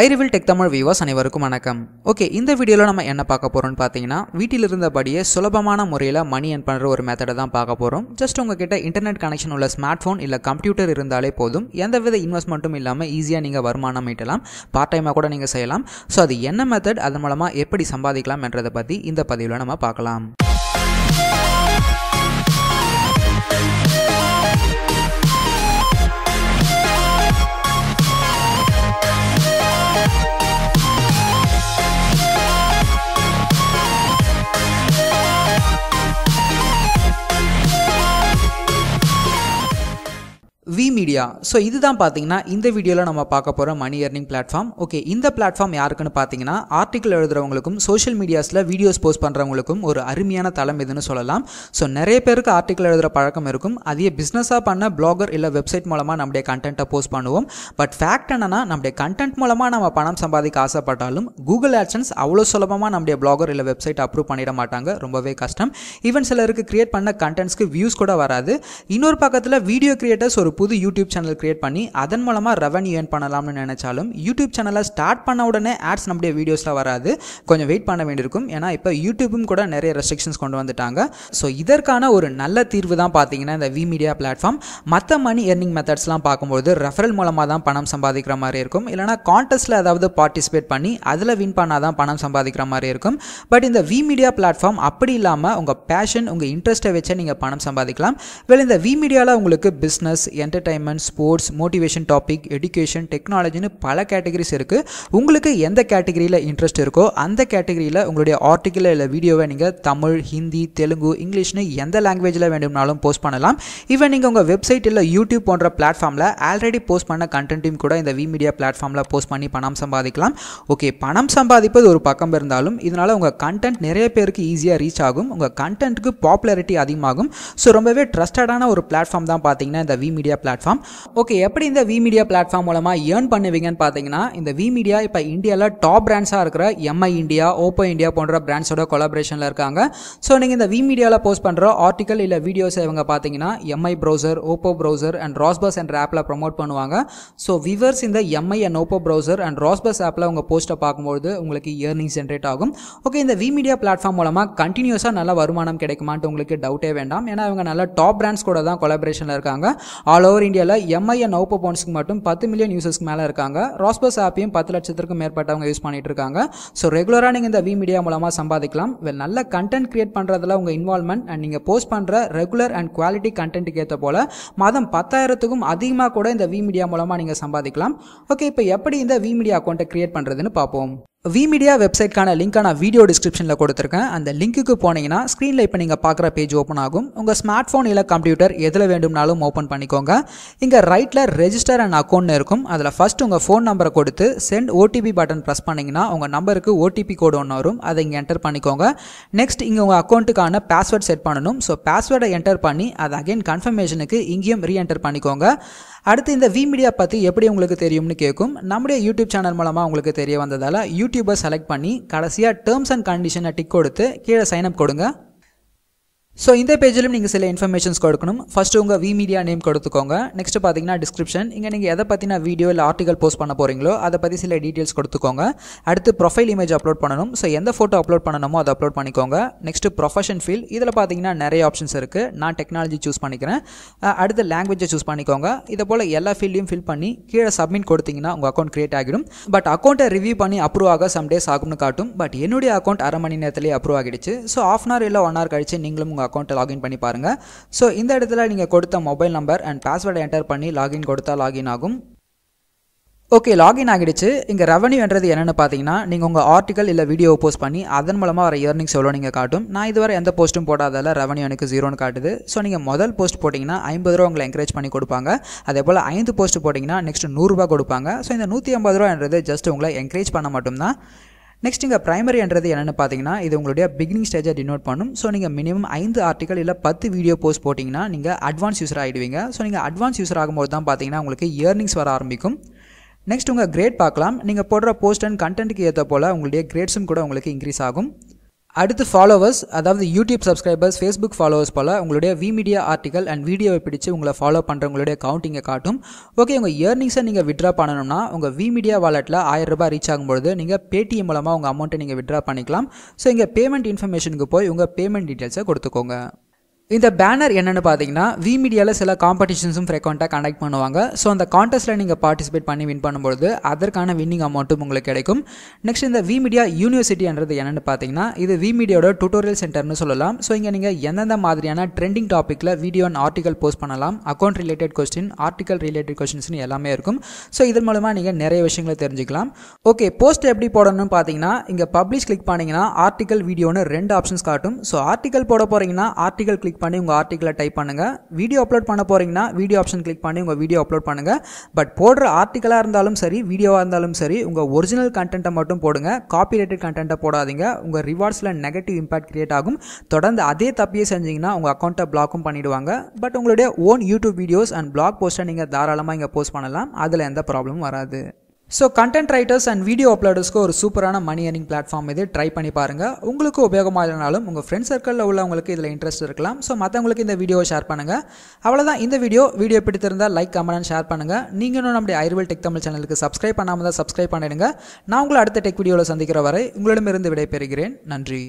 ஐரிவில் tech Tamil viewers அனைவருக்கும் வணக்கம். Okay இந்த வீடியோவில் நம்ம என்ன பார்க்க போகிறோம்னு பார்த்தீங்கன்னா வீட்டில் இருந்தபடியே சுலபமான முறையில் மணி earn பண்ணுற ஒரு மெத்தடை தான் பார்க்க போகிறோம் ஜஸ்ட் உங்ககிட்ட இன்டர்நெட் கனெக்ஷன் உள்ள ஸ்மார்ட் ஃபோன் இல்லை கம்ப்யூட்டர் இருந்தாலே போதும். எந்தவித இன்வெஸ்ட்மெண்ட்டும் இல்லாமல் ஈஸியாக நீங்கள் வருமானம் ஈட்டலாம். பார்ட் டைமாக கூட நீங்கள் செய்யலாம். ஸோ அது என்ன மெத்தட் அதன் மூலமாக எப்படி சம்பாதிக்கலாம் என்றதை பற்றி இந்த பதிவில் நம்ம பார்க்கலாம். வி மீடியா ஸோ இதுதான் பார்த்தீங்கன்னா இந்த வீடியோவில் நம்ம பார்க்க போகிற மணி earning பிளாட்ஃபார்ம் ஓகே இந்த பிளாட்ஃபார்ம் யாருக்குன்னு பார்த்தீங்கன்னா ஆர்டிக்கல் எழுதுறவங்களுக்கும் சோஷியல் மீடியாஸில் வீடியோஸ் போஸ்ட் பண்ணுறவங்களுக்கும் ஒரு அருமையான தளம் இதுன்னு சொல்லலாம். ஸோ நிறைய பேருக்கு ஆர்டிக்கல் எழுதுகிற பழக்கம் இருக்கும். அதையே பிஸ்னஸாக பண்ண பிளாகர் இல்லை வெப்சைட் மூலமாக நம்முடைய கண்டென்ட்டை போஸ்ட் பண்ணுவோம். பட் ஃபேக்ட் என்னன்னா நம்முடைய கண்டென்ட் மூலமாக நம்ம பணம் சம்பாதிக்க ஆசைப்பட்டாலும் கூகுள் ஆட்சன்ஸ் அவ்வளோ சுலபமாக நம்முடைய பிளாகர் இல்லை வெப்சைட் அப்ரூவ் பண்ணிட மாட்டாங்க. ரொம்பவே கஷ்டம். ஈவன் சிலருக்கு கிரியேட் பண்ண கண்டென்ட்ஸ்க்கு வியூஸ் கூட வராது. இன்னொரு பக்கத்தில் வீடியோ கிரியேட்டர்ஸ் ஒரு புது யூடியூப் சேனல் கிரியேட் பண்ணி அதன் மூலமாக ரெவன்யூ ஏர்ன் பண்ணலாம்னு நினச்சாலும் யூடியூப் சேனலை ஸ்டார்ட் பண்ண உடனே ஆட்ஸ் நம்முடைய வீடியோஸில் வராது. கொஞ்சம் வெயிட் பண்ண வேண்டியிருக்கும். ஏன்னா இப்போ யூடியூப்பும் கூட நிறைய ரெஸ்ட்ரிக்ஷன்ஸ் கொண்டு வந்துட்டாங்க. ஸோ இதற்கான ஒரு நல்ல தீர்வு தான் பார்த்தீங்கன்னா இந்த வி மீடியா பிளாட்ஃபார்ம் மற்ற மணி ஏர்னிங் மெத்தட்ஸ்லாம் பார்க்கும்போது ரெஃபரல் மூலமாக தான் பணம் சம்பாதிக்கிற மாதிரி இருக்கும். இல்லைனா கான்டெஸ்ட்டில் ஏதாவது பார்ட்டிசிபேட் பண்ணி அதில் வின் பண்ணால் தான் பணம் சம்பாதிக்கிற மாதிரி இருக்கும். பட் இந்த வி மீடியா பிளாட்ஃபார்ம் அப்படி இல்லாமல் உங்கள் பேஷன் உங்கள் இன்ட்ரெஸ்ட்டை வச்சே நீங்கள் பணம் சம்பாதிக்கலாம். வேலை இந்த வி மீடியாவில் உங்களுக்கு business entertainment sports motivation topic education டெக்னாலஜின்னு பல கேட்டகரிஸ் இருக்குது உங்களுக்கு எந்த கேட்டகரியில் இன்ட்ரெஸ்ட் இருக்கோ அந்த கேட்டகரியில் உங்களுடைய ஆர்டிக்கிள் இல்லை வீடியோவை நீங்கள் தமிழ் ஹிந்தி தெலுங்கு இங்கிலீஷ்னு எந்த லாங்குவேஜில் வேண்டும்னாலும் போஸ்ட் பண்ணலாம். ஈவன் நீங்கள் உங்கள் வெப்சைட் இல்லை யூடியூப் போன்ற பிளாட்ஃபார்மில் ஆல்ரெடி போஸ்ட் பண்ண கண்டென்ட்டையும் கூட இந்த வி மீடியா பிளாட்ஃபார்மில் போஸ்ட் பண்ணி பணம் சம்பாதிக்கலாம். ஓகே பணம் சம்பாதிப்பது ஒரு பக்கம் இருந்தாலும் இதனால் உங்கள் கண்டென்ட் நிறைய பேருக்கு ஈஸியாக ரீச் ஆகும். உங்கள் கண்டென்ட்டுக்கு பாப்புலாரிட்டி அதிகமாகும். ஸோ ரொம்பவே ட்ரஸ்டடான ஒரு பிளாட்ஃபார்ம் தான் பார்த்தீங்கன்னா இந்த வி மீடியா பிளாட்ஃபார்ம் ஓகே எப்படி இந்த வி மீடியா பிளாட்ஃபார்ம் மூலமாக ஏர்ன் பண்ணுவீங்கன்னு பார்த்தீங்கன்னா இந்த வி மீடியா இப்போ இந்தியாவில் டாப் பிராண்ட்ஸாக இருக்கிற எம்ஐ இந்தியா ஓப்போ இந்தியா போன்ற பிராண்ட்ஸோட கொலாபரேஷனில் இருக்காங்க. ஸோ நீங்கள் இந்த வி மீடியாவில் போஸ்ட் பண்ணுற ஆர்டிக்கல் இல்லை வீடியோஸ் இவங்க பார்த்தீங்கன்னா MI browser Oppo browser and ராஸ்பஸ் என்ற ஆப்பில் ப்ரொமோட் பண்ணுவாங்க. ஸோ விவர்ஸ் இந்த MI and Oppo browser and ராஸ்பஸ் ஆப்பில் உங்கள் போஸ்ட்டை பார்க்கும்போது உங்களுக்கு இயர்னிங் ஜென்ரேட் ஆகும். ஓகே இந்த வி மீடியா பிளாட்ஃபார்ம் மூலமாக கண்டினியூஸாக நல்ல வருமானம் கிடைக்குமான்ட்டு உங்களுக்கு டவுட்டே வேண்டாம். ஏன்னா இவங்க நல்ல டாப் பிராண்ட்ஸ் கூட தான் கொலாபரேஷனில் இருக்காங்க. ஆல் ஓவர் இந்தியாவில் எம்ஐ அண்ட் ஓப்போ போன்ஸ்க்கு மட்டும் பத்து மில்லியன் யூசர்ஸ்க்கு மேலே இருக்காங்க. ராஸ்பஸ் ஆப்பையும் பத்து லட்சத்திற்கும் மேற்பட்டவங்க யூஸ் பண்ணிட்டு இருக்காங்க ஸோ ரெகுலராக நீங்கள் இந்த வி மீடியா மூலமாக சம்பாதிக்கலாம். வெல் நல்ல கண்டென்ட் கிரியேட் பண்ணுறதுல உங்கள் இன்வால்மெண்ட் அண்ட் நீங்கள் போஸ்ட் பண்ணுற ரெகுலர் அண்ட் குவாலிட்டி கண்டென்ட்டுக்கு ஏற்ற போல மாதம் பத்தாயிரத்துக்கும் அதிகமாக கூட இந்த வி மீடியா மூலமாக நீங்கள் சம்பாதிக்கலாம். ஓகே இப்போ எப்படி இந்த வி மீடியா அக்கௌண்ட்டை கிரியேட் பண்ணுறதுன்னு பார்ப்போம். வி மீடியா வெப்சைட்கான லிங்க்கை நான் வீடியோ டிஸ்கிரிப்ஷனில் கொடுத்துருக்கேன். அந்த லிங்க்குக்கு போனீங்கன்னா ஸ்க்ரீனில் இப்போ நீங்கள் பார்க்குற பேஜ் ஓப்பன் ஆகும். உங்கள் ஸ்மார்ட் ஃபோன் இல்லை கம்ப்யூட்டர் எதில் வேண்டும்னாலும் ஓப்பன் பண்ணிக்கோங்க. இங்கே ரைட்டில் ரெஜிஸ்டர் அண்ட் அக்கௌண்ட்னு இருக்கும். அதில் ஃபஸ்ட் உங்கள் ஃபோன் நம்பரை கொடுத்து சென்ட் ஓடிபி பட்டன் ப்ரெஸ் பண்ணிங்கன்னா உங்கள் நம்பருக்கு ஓடிபி கோடு ஒன்று வரும். அதை இங்கே என்டர் பண்ணிக்கோங்க. நெக்ஸ்ட் இங்கே உங்கள் அக்கௌண்ட்டுக்கான பாஸ்வேர்ட் செட் பண்ணணும். ஸோ பாஸ்வேர்டை என்டர் பண்ணி அதை அகைன் கன்ஃபர்மேஷனுக்கு இங்கேயும் ரீஎன்டர் பண்ணிக்கோங்க. அடுத்து இந்த வி மீடியா பற்றி எப்படி உங்களுக்கு தெரியும்னு கேட்கும் நம்முடைய யூடியூப் சேனல் மூலமாக உங்களுக்கு தெரிய வந்ததால் யூடியூப் செலக்ட் பண்ணி கடைசியாக டேர்ம்ஸ் அண்ட் கண்டிஷனை டிக் கொடுத்து கீழே சைன் அப் கொடுங்க. ஸோ இந்த பேஜிலும் நீங்கள் சில இன்ஃபர்மேஷன்ஸ் கொடுக்கணும். ஃபஸ்ட்டு உங்கள் வி மீடியா நேம் கொடுத்துக்கோங்க. நெக்ஸ்ட் பார்த்தீங்கன்னா டிஸ்கிரிப்ஷன் இங்கே நீங்கள் எதை பற்றின வீடியோ இல்லை ஆர்டிகல் போஸ்ட் பண்ண போகிறீங்களோ அதை பற்றி சில டீட்டெயில்ஸ் கொடுத்துக்கோங்க. அடுத்து ப்ரொஃபைல் இமேஜ் அப்லோட் பண்ணணும். ஸோ எந்த ஃபோட்டோ அப்லோட் பண்ணணுமோ அதை அப்லோட் பண்ணிக்கோங்க. நெக்ஸ்ட் ப்ரொஃபஷன் ஃபீல் இதில் பார்த்தீங்கன்னா நிறைய ஆப்ஷன்ஸ் இருக்குது நான் டெக்னாலஜி சூஸ் பண்ணிக்கிறேன். அடுத்து லாங்குவேஜை சூஸ் பண்ணிக்கோங்க. இதை போல் எல்லா ஃபீல்டையும் ஃபில் பண்ணி கீழே சப்மிட் கொடுத்தீங்கன்னா உங்கள் அக்கௌண்ட் கிரியேட் ஆகிடும். பட் அக்கௌண்ட்டை ரிவ்யூ பண்ணி அப்ரூவ் ஆக சம் டேஸ் ஆகும்னு காட்டும். பட் என்னுடைய அக்கௌண்ட் அரை மணி நேரத்திலேயே அப்ரூவ் ஆகிடுச்சு. ஸோ ஆஃப் அன் ஹவர் இல்லை ஒன் ஹவர் கழிச்சு நீங்களும் உங்கள் அக்கௌண்ட்டை லாகின் பண்ணி பாருங்கள் ஸோ இந்த இடத்துல நீங்கள் கொடுத்த மொபைல் நம்பர் அண்ட் பாஸ்வேர்டை என்டர் பண்ணி லாகின் கொடுத்தா லாகின் ஆகும். ஓகே லாகின் ஆகிடுச்சு. இங்கே ரெவன்யூன்றது என்னென்னு பார்த்தீங்கன்னா நீங்கள் உங்கள் ஆர்டிக்கல் இல்லை வீடியோ போஸ்ட் பண்ணி அதன் மூலமாக வர இயர்னிங்ஸ் எவ்வளோ நீங்கள் காட்டும். நான் இதுவரை எந்த போஸ்ட்டும் போடாதால ரெவன்யூ எனக்கு ஜீரோன்னு காட்டுது. ஸோ நீங்கள் முதல் போஸ்ட் போட்டிங்கன்னா ஐம்பது ரூபா உங்களை என்கரேஜ் பண்ணி கொடுப்பாங்க. அதே போல் ஐந்து போஸ்ட் போட்டிங்கன்னா நெக்ஸ்ட் நூறுரூபா கொடுப்பாங்க. ஸோ இந்த நூற்றி ஐம்பது ரூபான்றது ஜஸ்ட் உங்களை என்கரேஜ் பண்ண மட்டும்தான். நெக்ஸ்ட் இங்கே ப்ரைமரின்றது என்னென்னு பார்த்தீங்கன்னா இது உங்களுடைய பிகினிங் ஸ்டேஜை டினோட் பண்ணும். ஸோ நீங்கள் மினிமம் ஐந்து ஆர்டிகல் இல்லை பத்து வீடியோ போஸ்ட் போட்டிங்கன்னா நீங்கள் அட்வான்ஸ் யூஸர் ஆகிடுவீங்க ஸோ நீங்கள் அட்வான்ஸ் யூஸர் ஆகும்போது தான் பார்த்தீங்கன்னா உங்களுக்கு இயர்னிங்ஸ் வர ஆரம்பிக்கும். நெக்ஸ்ட் உங்கள் கிரேட் பார்க்கலாம். நீங்கள் போடுற போஸ்ட் அண்ட் கண்டென்ட்டுக்கு ஏற்ற போல் உங்களுடைய கிரேட்ஸும் கூட உங்களுக்கு இன்க்ரீஸ் ஆகும். அடுத்து ஃபாலோவர்ஸ் அதாவது யூடியூப் சப்ஸ்கிரைபர்ஸ் ஃபேஸ்புக் ஃபாலோவர்ஸ் போல் உங்களுடைய வி மீடியா ஆர்டிகல் அண்ட் வீடியோவை பிடிச்சு உங்களை ஃபாலோ பண்ணுறவங்களுடைய கவுண்டிங்கை காட்டும். ஓகே உங்கள் இயர்னிங்ஸை நீங்கள் விட்ரா பண்ணணும்னா உங்கள் வி மீடியா வாலெட்டில் ஆயிரம் ரூபாய் ரீச் ஆகும்பொழுது நீங்கள் பேடிஎம் மூலமாக உங்கள் அமௌண்ட்டை நீங்கள் விட்ரா பண்ணிக்கலாம். ஸோ இங்கே பேமெண்ட் இன்ஃபர்மேஷனுக்கு போய் உங்கள் பேமெண்ட் டீட்டெயில்ஸை கொடுத்துக்கோங்க. இந்த பேனர் என்னென்னு பார்த்தீங்கன்னா வி மீடியாவில் சில காம்படிஷன்ஸும் ஃப்ரெக்வெண்ட்டாக கண்டக்ட் பண்ணுவாங்க. ஸோ அந்த கான்டெஸ்ட்டில் நீங்கள் பார்ட்டிசிபேட் பண்ணி வின் பண்ணும்பொழுது அதற்கான வின்னிங் அமௌண்ட்டும் உங்களுக்கு கிடைக்கும். நெக்ஸ்ட் இந்த வி மீடியா யூனிவர்சிட்டின்றது என்னென்னு பார்த்தீங்கன்னா இது வி மீடியாவோட டுட்டோரியல் சென்டர்னு சொல்லலாம். ஸோ இங்கே நீங்கள் எந்தெந்த மாதிரியான ட்ரெண்டிங் டாப்பிக்கில் வீடியோ அண்ட் ஆர்டிகல் போஸ்ட் பண்ணலாம் account related question article related கொஸ்டின்ஸ்னு எல்லாமே இருக்கும். ஸோ இதன் மூலமாக நீங்கள் நிறைய விஷயங்களை தெரிஞ்சுக்கலாம். ஓகே போஸ்ட் எப்படி போடணும்னு பார்த்தீங்கன்னா இங்கே பப்ளிஷ் கிளிக் பண்ணிங்கன்னா ஆர்டிகல் வீடியோன்னு ரெண்டு ஆப்ஷன்ஸ் காட்டும். ஸோ ஆர்டிகல் போட போகிறீங்கன்னா ஆர்டிகல் கிளிக் பண்ணி உங்கள் ஆர்டிக்கலை டைப் பண்ணுங்கள் வீடியோ அப்லோட் பண்ண போகிறீங்கன்னா வீடியோ ஆப்ஷன் கிளிக் பண்ணி உங்கள் வீடியோ அப்லோட் பண்ணுங்கள் பட் போடுற ஆர்டிக்கலாக இருந்தாலும் சரி வீடியோவாக இருந்தாலும் சரி உங்கள் ஒரிஜினல் கண்டென்ட்டை மட்டும் போடுங்க. காப்பி ரைட்டட் கண்டென்ட்டை போடாதீங்க. உங்கள் ரிவார்ட்ஸில் நெகட்டிவ் இம்பாக்ட் கிரியேட் ஆகும். தொடர்ந்து அதே தப்பியே செஞ்சீங்கன்னா உங்கள் அக்கௌண்ட்டை பிளாக்கும் பண்ணிடுவாங்க. பட் உங்களுடைய own YouTube videos and blog போஸ்ட்டை நீங்கள் தாராளமாக இங்கே போஸ்ட் பண்ணலாம். அதில் எந்த ப்ராப்ளமும் வராது. So content writers and video அப்லோடர்ஸ்க்கு ஒரு சூப்பரான மணி ஏர்னிங் பிளாட்ஃபார்ம் இது. ட்ரை பண்ணி பாருங்கள் உங்களுக்கு உபயோகமாக இல்லைனாலும் உங்கள் ஃப்ரெண்ட் சர்க்கிளில் உள்ளவங்களுக்கு இதில் இன்ட்ரெஸ்ட் இருக்கலாம். ஸோ மற்றவங்களுக்கு இந்த வீடியோவை ஷேர் பண்ணுங்கள் அவ்வளோதான் இந்த வீடியோ வீடியோ பிடித்திருந்தால் லைக் கமெண்ட் ஷேர் பண்ணுங்கள் நீங்கள் இன்னும் நம்முடைய ஐர்வல் டெக் தமிழ் சேனலுக்கு சப்ஸ்கிரைப் பண்ணாமல் தான் சப்ஸ்கிரைப் பண்ணிடுங்க. நான் உங்களை அடுத்த டெக் வீடியோவில் சந்திக்கிற வரை உங்களிடமிருந்து விடைபெறுகிறேன். நன்றி.